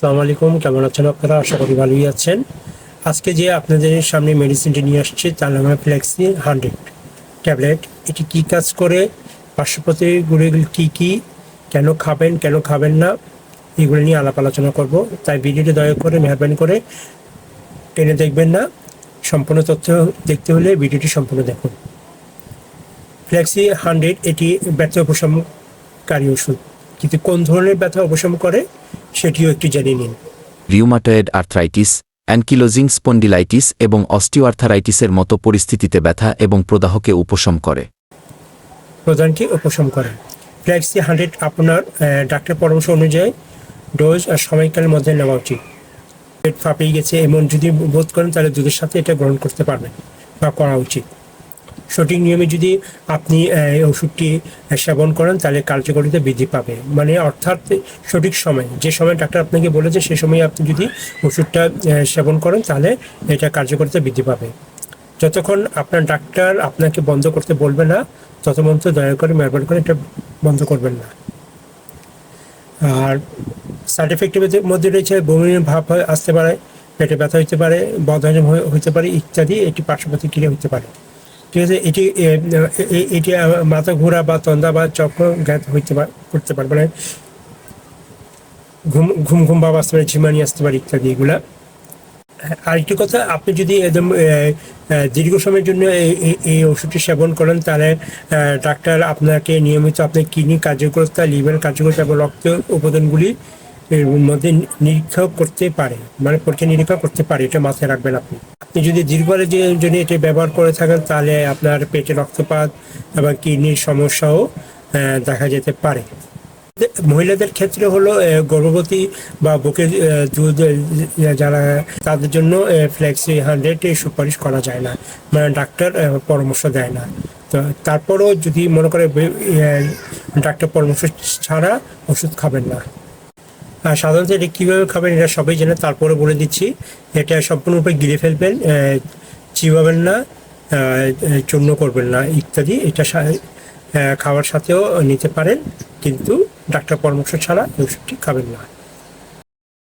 আসসালামু আলাইকুম, কেমন আছেন আপনারা? আশা করি ভালোই আছেন। আজকে যে আপনাদের সামনে মেডিসিনটি নিয়ে আসছে, তার নাম ফ্লেক্সি হান্ড্রেড ট্যাবলেট এটি কী কাজ করে? পার্শ্বপ্রতিগুলিগুলি কী কী? কেন খাবেন কেন খাবেন না? এগুলো নিয়ে আলাপ আলোচনা করব। তাই ভিডিওটি দয়া করে, মেহরবানি করে টেনে দেখবেন না। সম্পূর্ণ তথ্য দেখতে হলে ভিডিওটি সম্পূর্ণ দেখুন। ফ্লেক্সি হান্ড্রেড এটি ব্যথা উপশমকারী ওষুধ। কিন্তু কোন ধরনের ব্যথা উপশম করে? সেটিও একটু জেনে নিন। রিউমাটয়েড আর্থ্রাইটিস অ্যানকিলোজিং স্পন্ডিলাইটিস এবং অস্টিওআর্থারাইটিসের মতো পরিস্থিতিতে ব্যথা এবং প্রদাহকে উপশম করে। প্রদানকে উপশম করে। ফ্ল্যাক্সি হান্ড্রেড আপনার ডাক্তার পরামর্শ অনুযায়ী ডোজ আর সময়কালের মধ্যে নেওয়া উচিত। পেট ফাঁপিয়ে গেছে এমন যদি বোধ করেন তাহলে দুধের সাথে এটা গ্রহণ করতে পারবেন বা করা উচিত। সঠিক নিয়মে যদি আপনি এই ওষুধটি সেবন করেন, তাহলে কার্যকারিতা বৃদ্ধি পাবে। মানে অর্থাৎ সঠিক সময়, যে সময় ডাক্তার আপনাকে বলেছে, সে সময় আপনি যদি ওষুধটা সেবন করেন, তাহলে এটা কার্যকারিতা বৃদ্ধি পাবে। যতক্ষণ আপনার ডাক্তার আপনাকে বন্ধ করতে বলবে না তত পর্যন্ত দয়া করে মেহরবানি করে এটা বন্ধ করবেন না। আর সাইড এফেক্টের মধ্যে রয়েছে, বমির ভাব আসতে পারে, পেটে ব্যথা হতে পারে, বদহজম হতে পারে ইত্যাদি, এটি পার্শ্ব প্রতিক্রিয়া হতে পারে। ঠিক আছে, এটি এটি মাথা ঘোরা বা তন্দা বা চক্র জ্ঞাত হইতে করতে পারবে মানে ঘুম ঘুম ঘুম ভাব আসতে পারে, ঝিমানি আসতে পারে ইত্যাদি এগুলা। আরেকটি কথা, আপনি যদি একদম দীর্ঘ সময়ের জন্য এই ওষুধটি সেবন করেন, তাহলে ডাক্তার আপনাকে নিয়মিত আপনার কিডনি কার্যকরতা, লিভার কার্যকরতা এবং রক্ত উপাদানগুলি মধ্যে নিরীক্ষা করতে পারে। মানে পরীক্ষা নিরীক্ষা করতে পারে, এটা মাথায় রাখবেন আপনি। আপনি যদি দীর্ঘকালের জন্য এটি ব্যবহার করে থাকেন, তাহলে আপনার পেটে রক্তপাত এবং কিডনির সমস্যাও দেখা যেতে পারে। মহিলাদের ক্ষেত্রে হলো গর্ভবতী বা বুকে দুধ যারা, তাদের জন্য ফ্লেক্সি হান্ড্রেড সুপারিশ করা যায় না। মানে ডাক্তার পরামর্শ দেয় না। তো তারপরও যদি মনে করে ডাক্তার পরামর্শ ছাড়া ওষুধ খাবেন না। সাধারণত এটা কীভাবে খাবেন এটা সবাই জানে, তারপরে বলে দিচ্ছি। এটা সম্পূর্ণরূপে গিলে ফেলবেন চিবাবেন না চূর্ণ করবেন না, ইত্যাদি। এটা খাওয়ার সাথেও নিতে পারেন, কিন্তু ডাক্তার পরামর্শ ছাড়া ওষুধটি খাবেন না।